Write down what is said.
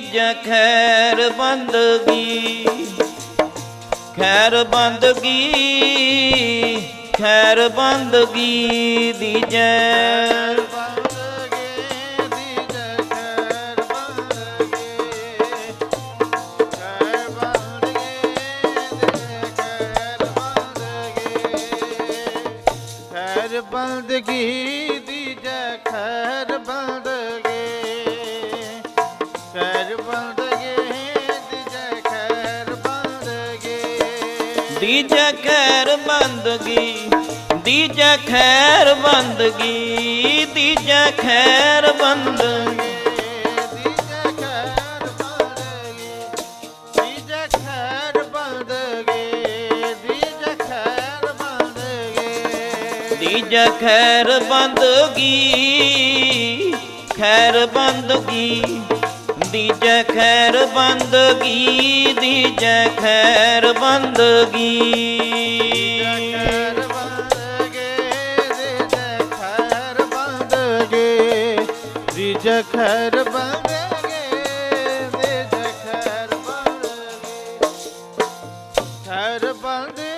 ਦੀਜੈ ਖੈਰ ਬੰਦਗੀ ਖੈਰ ਬੰਦਗੀ ਖੈਰ ਬੰਦਗੀ ਦੀਜੈ ਬੰਦਗੀ ਦੀ ਜੈ। ਦੀਜੈ ਖੈਰ ਬੰਦਗੀ ਦੀਜੈ ਖੈਰ ਬੰਦਗੀ ਦੀਜੈ ਖੈਰ ਬੰਦਗੀ। ਦੀਜ ਖੈਰ ਬੰਦਗੀ ਖੈਰ ਬੰਦਗੀ। ਦੀਜੈ ਖੈਰ ਬੰਦਗੀ ਦੀਜੈ ਖੈਰ ਬੰਦਗੀ। ਖੈਰ ਬੰਦਗੇ ਦੇ ਖੈਰ ਬੰਦਗੇ। ਖੈਰ ਬੰਦ